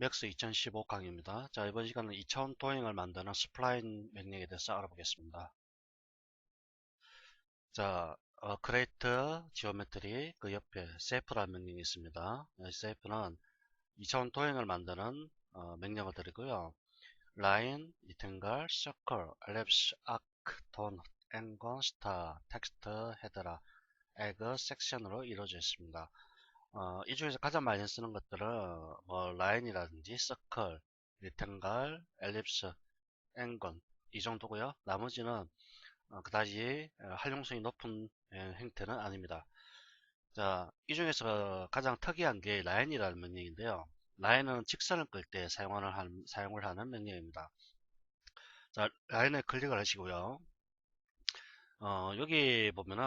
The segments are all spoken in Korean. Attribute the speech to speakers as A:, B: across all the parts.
A: 맥스 2015 강의입니다. 자, 이번 시간은 2차원 도형을 만드는 스플라인 명령에 대해서 알아보겠습니다. 자, 어, create geometry 그 옆에 safe라는 명령이 있습니다. safe는 2차원 도형을 만드는 어, 명령을 드리고요. line, rectangle, circle, ellipse, header, egg, section으로 이루어져 있습니다. 어, 이 중에서 가장 많이 쓰는 것들은 뭐 라인이라든지 서클, 리탱갈, 엘립스, 앵건 이 정도고요. 나머지는 어, 그다지 어, 활용성이 높은 행태는 아닙니다. 자, 이 중에서 가장 특이한 게 라인이라는 명령인데요. 라인은 직선을 끌 때 사용하는 사용을 하는 명령입니다. 자, 라인에 클릭을 하시고요. 어, 여기 보면은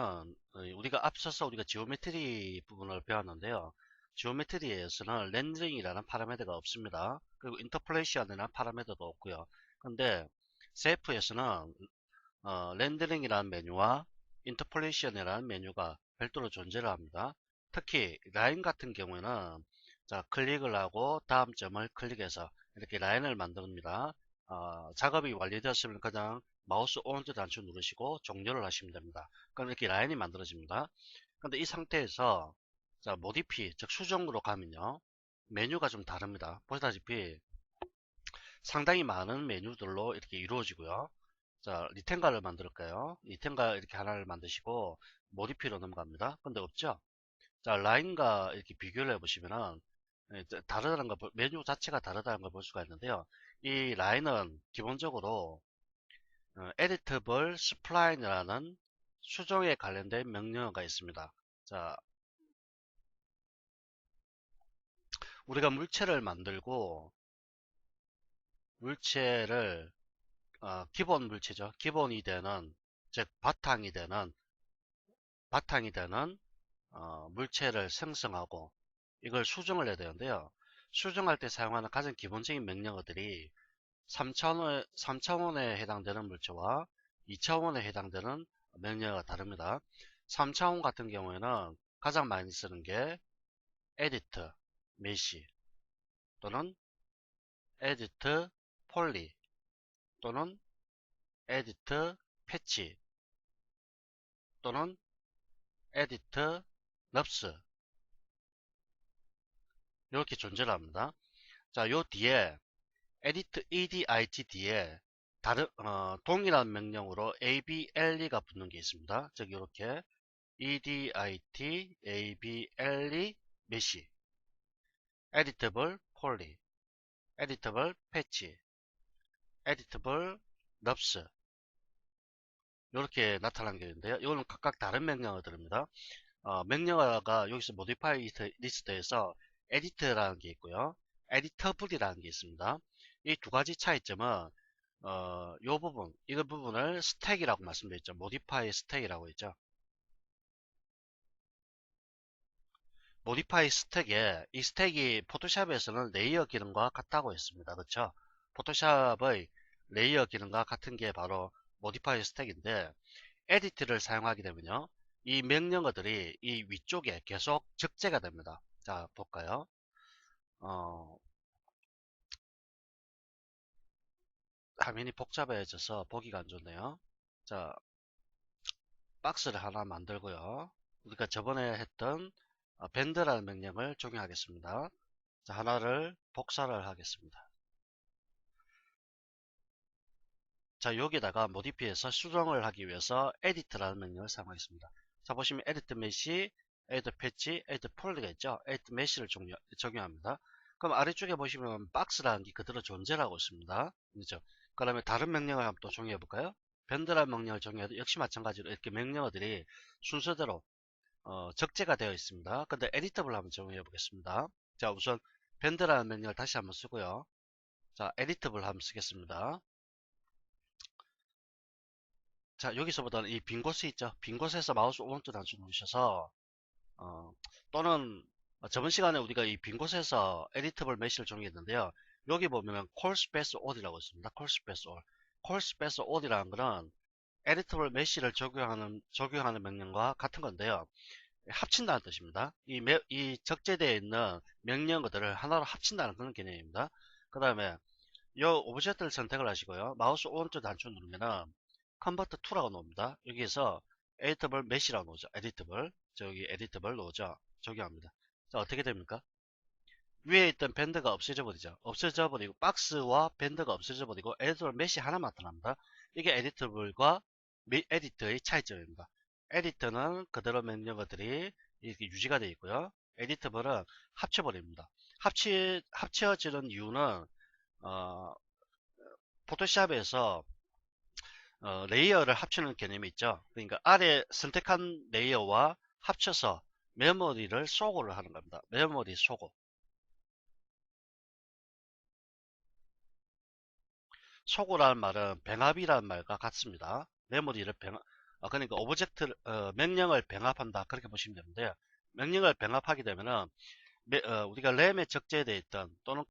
A: 어, 우리가 앞서서 우리가 지오메트리 부분을 배웠는데요. 지오메트리에서는 렌더링이라는 파라미터가 없습니다. 그리고 인터폴레이션이라는 파라미터도 없고요. 근데 CF에서는 어, 렌더링이라는 메뉴와 인터폴레이션이라는 메뉴가 별도로 존재를 합니다. 특히 라인 같은 경우에는 자 클릭을 하고 다음 점을 클릭해서 이렇게 라인을 만듭니다. 어, 작업이 완료되었으면 그냥 마우스 오른쪽 단추 누르시고 종료를 하시면 됩니다. 그럼 이렇게 라인이 만들어집니다. 근데 이 상태에서 자 모디피 즉 수정으로 가면요 메뉴가 좀 다릅니다. 보시다시피 상당히 많은 메뉴들로 이렇게 이루어지고요. 자 리텐가를 만들까요? 리텐가 이렇게 하나를 만드시고 모디피로 넘어갑니다. 근데 없죠? 자 라인과 이렇게 비교를 해보시면은 예, 다르다는 거 메뉴 자체가 다르다는 걸 볼 수가 있는데요. 이 라인은 기본적으로 어, editable spline이라는 수정에 관련된 명령어가 있습니다. 자, 우리가 물체를 만들고 물체를 어, 기본 물체죠. 기본이 되는 즉 바탕이 되는 바탕이 되는 어, 물체를 생성하고 이걸 수정을 해야 되는데요. 수정할 때 사용하는 가장 기본적인 명령어들이 3차원에, 3차원에 해당되는 물체와 2차원에 해당되는 명령어가 다릅니다. 3차원 같은 경우에는 가장 많이 쓰는 게 edit, mesh 또는 edit, poly 또는 edit, patch 또는 edit, nubs 이렇게 존재를 합니다. 자, 요 뒤에 edit edit 뒤에 다른 어, 동일한 명령으로 able가 붙는 게 있습니다. 즉 이렇게 edit able mesh editable poly editable patch editable nubs 이렇게 나타난 게 있는데요. 이거는 각각 다른 명령어들입니다. 어, 명령어가 여기서 modify 리스트에서 edit라는 게 있고요. editable이라는 게 있습니다. 이 두 가지 차이점은 어, 요 부분, 이 부분을 스택이라고 말씀드렸죠. modify 스택이라고 했죠. modify 스택에 이 스택이 포토샵에서는 레이어 기능과 같다고 했습니다. 그렇죠? 포토샵의 레이어 기능과 같은 게 바로 modify 스택인데 edit를 사용하게 되면요. 이 명령어들이 이 위쪽에 계속 적재가 됩니다. 자, 볼까요? 어, 화면이 복잡해져서 보기가 안 좋네요. 자, 박스를 하나 만들고요. 우리가 저번에 했던 어, 밴드라는 명령을 적용하겠습니다. 자, 하나를 복사를 하겠습니다. 자, 여기다가 모디피에서 수정을 하기 위해서 edit라는 명령을 사용하겠습니다. 자, 보시면 edit patch, edit poly가 있죠. edit mesh를 적용합니다. 그럼 아래쪽에 보시면 박스라는 게 그대로 존재를 하고 있습니다. 그렇죠? 그 다음에 다른 명령을 한번 또 정의해 볼까요? 밴드라는 명령을 정의해도 역시 마찬가지로 이렇게 명령어들이 순서대로 어, 적재가 되어 있습니다. 근데 에디터블 한번 정의해 보겠습니다. 자 우선 밴드라는 명령을 다시 한번 쓰고요. 자 에디터블 한번 쓰겠습니다. 자 여기서부터는 이 빈 곳이 있죠. 빈 곳에서 마우스 오른쪽 단추 누르셔서 어, 또는 저번 시간에 우리가 이 빈 곳에서 에디터블 메시를 정의했는데요. 여기 보면은 call space odd이라고 있습니다. call space odd. call space odd이라는 거는 editable mesh를 적용하는 적용하는 명령과 같은 건데요. 합친다는 뜻입니다. 이, 매- 이 적재되어 있는 명령어들을 하나로 합친다는 그런 개념입니다. 그 다음에 이 오브젝트를 선택을 하시고요. 마우스 오른쪽 단추 누르면은 컨버트 2라고 나옵니다. 여기에서 editable mesh라고 나오죠. editable. 저기 editable 나오죠. 적용합니다. 자, 어떻게 됩니까? 위에 있던 밴드가 없어져 버리죠. 없어져 버리고 박스와 밴드가 없어져 버리고 editable mesh 하나만 나타납니다. 이게 editable과 edit의 차이점입니다. edit는 그대로 명령어들이 이렇게 유지가 되어 있고요. editable은 합쳐버립니다. 합치, 합쳐지는 이유는 어, 포토샵에서 어, 레이어를 합치는 개념이 있죠. 그러니까 아래 선택한 레이어와 합쳐서 메모리를 소고를 하는 겁니다. 메모리 소고. 소고라는 말은 병합이라는 말과 같습니다. 메모리를 병합, 어, 그러니까 오브젝트, 어, 명령을 병합한다. 그렇게 보시면 되는데요. 명령을 병합하게 되면은, 매- 어, 우리가 램에 적재되어 있던 또는